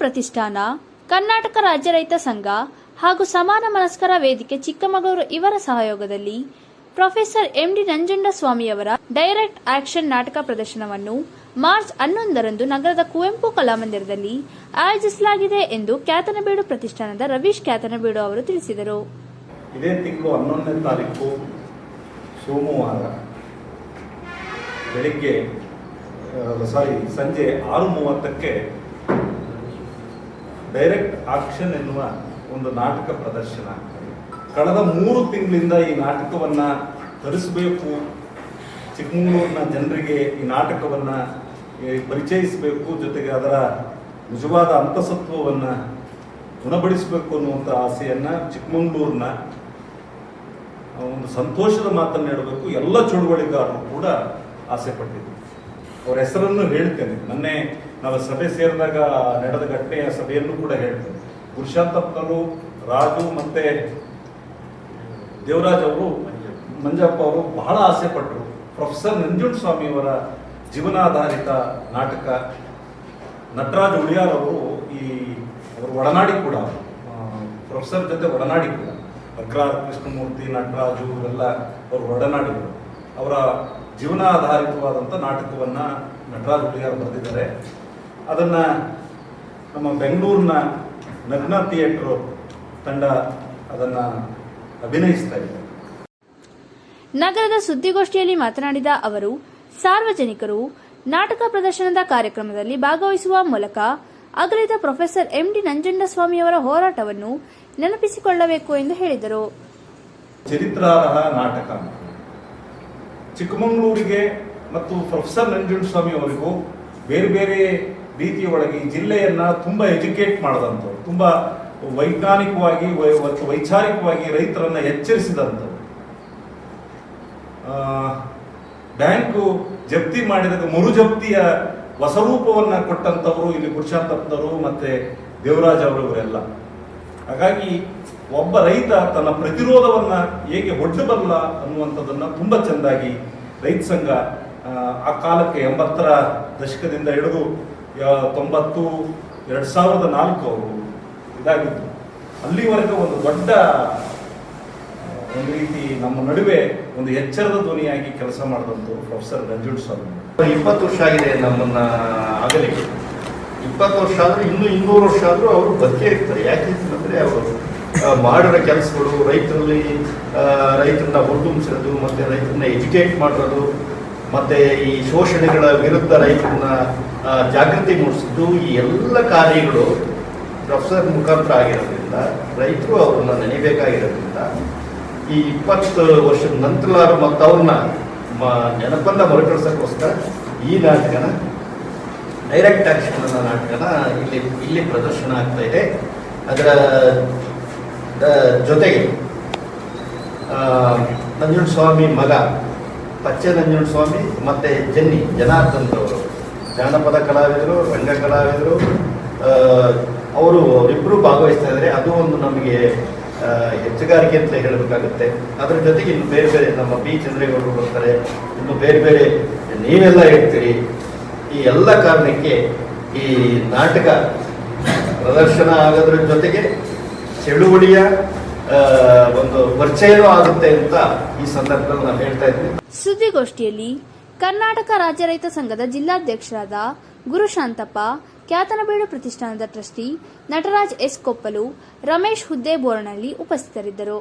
ಪ್ರತಿಷ್ಠಾನ, ಕರ್ನಾಟಕ ರಾಜ್ಯ ರೈತ ಸಂಘ ಹಾಗೂ ಸಮಾನ ಮನಸ್ಕರ ವೇದಿಕೆ ಚಿಕ್ಕಮಗಳೂರು ಇವರ ಸಹಯೋಗದಲ್ಲಿ ಪ್ರೊಫೆಸರ್ ಎಂಡಿ ನಂಜುಂಡಸ್ವಾಮಿಯವರ ಡೈರೆಕ್ಟ್ ಆಕ್ಷನ್ ನಾಟಕ ಪ್ರದರ್ಶನವನ್ನು ಮಾರ್ಚ್ ಹನ್ನೊಂದರಂದು ನಗರದ ಕುವೆಂಪು ಕಲಾಮಂದಿರದಲ್ಲಿ ಆಯೋಜಿಸಲಾಗಿದೆ ಎಂದು ಕ್ಯಾತನಬೇಡು ಪ್ರತಿಷ್ಠಾನದ ರವೀಶ್ ಕ್ಯಾತನಬೇಡು ಅವರು ತಿಳಿಸಿದರು. ಇದೇ ತಿಂಗಳು ಹನ್ನೊಂದನೇ ತಾರೀಕು ಸೋಮವಾರ ಬೆಳಿಗ್ಗೆ ಸಾರಿ ಸಂಜೆ ಆರು ಮೂವತ್ತಕ್ಕೆ ಡೈರೆಕ್ಟ್ ಆಕ್ಷನ್ ಎನ್ನುವ ಒಂದು ನಾಟಕ ಪ್ರದರ್ಶನ. ಕಳೆದ ಮೂರು ತಿಂಗಳಿಂದ ಈ ನಾಟಕವನ್ನು ತರಿಸಬೇಕು. ಚಿಕ್ಕಮಗಳೂರಿನ ಜನರಿಗೆ ಈ ನಾಟಕವನ್ನು ಪರಿಚಯಿಸಬೇಕು, ಜೊತೆಗೆ ಅದರ ನಿಜವಾದ ಅಂತಸತ್ವವನ್ನು ಗುಣಪಡಿಸಬೇಕು ಅನ್ನುವಂಥ ಆಸೆಯನ್ನು ಚಿಕ್ಕಮಗಳೂರಿನ ಒಂದು ಸಂತೋಷದ ಮಾತನ್ನು ಹೇಳಬೇಕು. ಎಲ್ಲ ಚಳುವಳಿಗಾರರು ಕೂಡ ಆಸೆ ಪಟ್ಟಿದ್ದರು ಅವ್ರ ಹೆಸರನ್ನು ಹೇಳ್ತೇನೆ. ಮೊನ್ನೆ ನಾವು ಸಭೆ ಸೇರಿದಾಗ ನಡೆದ ಘಟನೆಯ ಸಭೆಯನ್ನು ಕೂಡ ಹೇಳ್ತೇನೆ. ಪುರುಷಾಂತಪ್ಪನವರು ರಾಜು ಮತ್ತೆ ದೇವರಾಜ್ ಅವರು, ಮಂಜಪ್ಪ ಅವರು ಬಹಳ ಆಸೆ ಪಟ್ಟರು ಪ್ರೊಫೆಸರ್ ನಂಜುಂಡ್ ಸ್ವಾಮಿಯವರ ಜೀವನಾಧಾರಿತ ನಾಟಕ, ನಟರಾಜ್ ಉಳಿಯಾರ್ ಅವರು ಈ ಅವರು ಒಡನಾಡಿ ಕೂಡ ಪ್ರೊಫೆಸರ್ ಜೊತೆ ಒಡನಾಡಿ ಕೂಡ ಅಗ್ರಾರ್ ಕೃಷ್ಣಮೂರ್ತಿ, ನಟರಾಜು ಇವರೆಲ್ಲ ಅವರು ಒಡನಾಡಿಗಳು ಅವರ ಜೀವನಾಧಾರಿತವಾದಂಥ ನಾಟಕವನ್ನು ನಟರಾಜ್ ಉಳಿಯಾರ್ ಬರೆದಿದ್ದಾರೆ. ಅದನ್ನು ನಮ್ಮ ಬೆಂಗಳೂರಿನ ನಗ್ನ ಥಿಯೇಟರ್ ತಂಡ ಅದನ್ನ ಅಭಿನಯಿಸ್ತಾ ಇದೆ. ನಗರದ ಸುದ್ದಿಗೋಷ್ಠಿಯಲ್ಲಿ ಮಾತನಾಡಿದ ಅವರು ಸಾರ್ವಜನಿಕರು ನಾಟಕ ಪ್ರದರ್ಶನದ ಕಾರ್ಯಕ್ರಮದಲ್ಲಿ ಭಾಗವಹಿಸುವ ಮೂಲಕ ಅಗಲಿದ ಪ್ರೊಫೆಸರ್ ಎಂಡಿ ನಂಜುಂಡಸ್ವಾಮಿಯವರ ಹೋರಾಟವನ್ನು ನೆನಪಿಸಿಕೊಳ್ಳಬೇಕು ಎಂದು ಹೇಳಿದರು. ಚರಿತ್ರಾರ್ಹ ನಾಟಕ. ಚಿಕ್ಕಮಗಳೂರಿಗೆ ಮತ್ತು ಪ್ರೊಫೆಸರ್ ನಂಜುಂಡಸ್ವಾಮಿ ಅವರಿಗೂ ಬೇರೆ ಬೇರೆ ರೀತಿಯ ಒಳಗೆ ಈ ಜಿಲ್ಲೆಯನ್ನ ತುಂಬಾ ಎಜುಕೇಟ್ ಮಾಡಿದಂಥವ್ರು ತುಂಬಾ ವೈಜ್ಞಾನಿಕವಾಗಿ ವೈಚಾರಿಕವಾಗಿ ರೈತರನ್ನ ಎಚ್ಚರಿಸಿದಂಥವ್ರು. ಬ್ಯಾಂಕು ಜಪ್ತಿ ಮಾಡಿದಾಗ ಮರು ಜಪ್ತಿಯ ಹೊಸ ರೂಪವನ್ನ ಕೊಟ್ಟಂತವರು ಇಲ್ಲಿ ಪುರುಷಾಂತಪ್ಪನವರು ಮತ್ತೆ ದೇವರಾಜ್ ಅವರು ಇವರೆಲ್ಲ ಹಾಗಾಗಿ ಒಬ್ಬ ರೈತ ತನ್ನ ಪ್ರತಿರೋಧವನ್ನ ಹೇಗೆ ಒಡ್ಡಬಲ್ಲ ಅನ್ನುವಂಥದ್ದನ್ನ ತುಂಬಾ ಚೆಂದಾಗಿ ರೈತ ಸಂಘ ಆ, ಕಾಲಕ್ಕೆ ಎಂಬತ್ತರ ದಶಕದಿಂದ ಹಿಡಿದು ತೊಂಬತ್ತು, ಎರಡು ಸಾವಿರದ ನಾಲ್ಕು ಅವರು ಇದಾಗಿದ್ದು. ಅಲ್ಲಿವರೆಗೂ ಒಂದು ದೊಡ್ಡ ಒಂದು ರೀತಿ ನಮ್ಮ ನಡುವೆ ಒಂದು ಎಚ್ಚರದ ಧ್ವನಿಯಾಗಿ ಕೆಲಸ ಮಾಡಿದಂತು ಪ್ರೊಫೆಸರ್ ರಂಜುಡ್ ಸ್ವಾಮಿ. ಇಪ್ಪತ್ತು ವರ್ಷ ಆಗಿದೆ ನಮ್ಮನ್ನ ಆಗಲಿಕ್ಕೆ. ಇಪ್ಪತ್ತು ವರ್ಷ ಆದರೂ, ಇನ್ನೂ ಇನ್ನೂರು ವರ್ಷ ಆದರೂ ಅವರು ಬದುಕೇ ಇರ್ತಾರೆ. ಯಾಕೆ ಅಂತಂದ್ರೆ ಅವರು ಮಾಡಿರೋ ಕೆಲಸಗಳು ರೈತರಲ್ಲಿ ರೈತರನ್ನ ಹುರಿದುಂಬಿಸಿರೋದು ಮತ್ತು ರೈತರನ್ನ ಎಜುಕೇಟ್ ಮಾಡಿರೋದು ಮತ್ತೆ ಈ ಶೋಷಣೆಗಳ ವಿರುದ್ಧ ರೈತರನ್ನ ಜಾಗೃತಿ ಮೂಡಿಸಿದ್ದು ಈ ಎಲ್ಲ ಕಾರ್ಯಗಳು ಪ್ರೊಫೆಸರ್ ಮುಖಾಂತರ ಆಗಿರೋದ್ರಿಂದ, ರೈತರು ಅವ್ರನ್ನ ನೆನೆಬೇಕಾಗಿರೋದ್ರಿಂದ, ಈ ಇಪ್ಪತ್ತು ವರ್ಷದ ನಂತರ ಮತ್ತು ಅವ್ರನ್ನ ನೆನಪನ್ನ ಮರುಕಳಿಸೋಕ್ಕೋಸ್ಕರ ಈ ನಾಟಕನ ಡೈರೆಕ್ಟ್ ಆಕ್ಷನ್ ಅನ್ನೋ ನಾಟಕನ ಇಲ್ಲಿ ಇಲ್ಲಿ ಪ್ರದರ್ಶನ ಆಗ್ತಾ ಇದೆ. ಅದರ ಜೊತೆಗೆ ನಂಜುಂಡ ಸ್ವಾಮಿ ಮಗ ಪಚ್ಚೆ ನಂಜುಂಡ ಸ್ವಾಮಿ, ಮತ್ತು ಜನ್ನಿ ಜನಾರ್ದನ್ ಅವರು. ಜಾನಪದ ಕಲಾವಿದರು ರಂಗ ಕಲಾವಿದರು ಅವರು ಅವರಿಬ್ಬರು ಭಾಗವಹಿಸ್ತಾ ಇದ್ದಾರೆ. ಅದು ಒಂದು ನಮಗೆ ಹೆಚ್ಚುಗಾರಿಕೆ ಅಂತ ಹೇಳಬೇಕಾಗುತ್ತೆ. ಅದರ ಜೊತೆಗೆ ಇನ್ನು ಬೇರೆ ಬೇರೆ ನಮ್ಮ ಬಿ ಚಂದ್ರೇಗೌಡರು ಬರ್ತಾರೆ. ಇನ್ನು ಬೇರೆ ಬೇರೆ ನೀವೆಲ್ಲ ಹೇಳ್ತೀರಿ. ಈ ಎಲ್ಲ ಕಾರಣಕ್ಕೆ ಈ ನಾಟಕ ಪ್ರದರ್ಶನ ಆಗೋದ್ರ ಜೊತೆಗೆ ಚಳುವಳಿಯ ಒಂದು ಆಗುತ್ತೆ ಅಂತ ಈ ಸಂದರ್ಭದಲ್ಲಿ ನಾನು ಹೇಳ್ತಾ ಸುದ್ದಿಗೋಷ್ಠಿಯಲ್ಲಿ ಕರ್ನಾಟಕ ರಾಜ್ಯ ರೈತ ಸಂಘದ ಜಿಲ್ಲಾಧ್ಯಕ್ಷರಾದ ಗುರುಶಾಂತಪ್ಪ ಖ್ಯಾತನಬೇಡು ಪ್ರತಿಷ್ಠಾನದ ಟ್ರಸ್ಟಿ ನಟರಾಜ್ ಎಸ್ ಕೊಪ್ಪಲು ರಮೇಶ್ ಹುದ್ದೆ ಬೋರನಹಳ್ಳಿ ಉಪಸ್ಥಿತರಿದ್ದರು.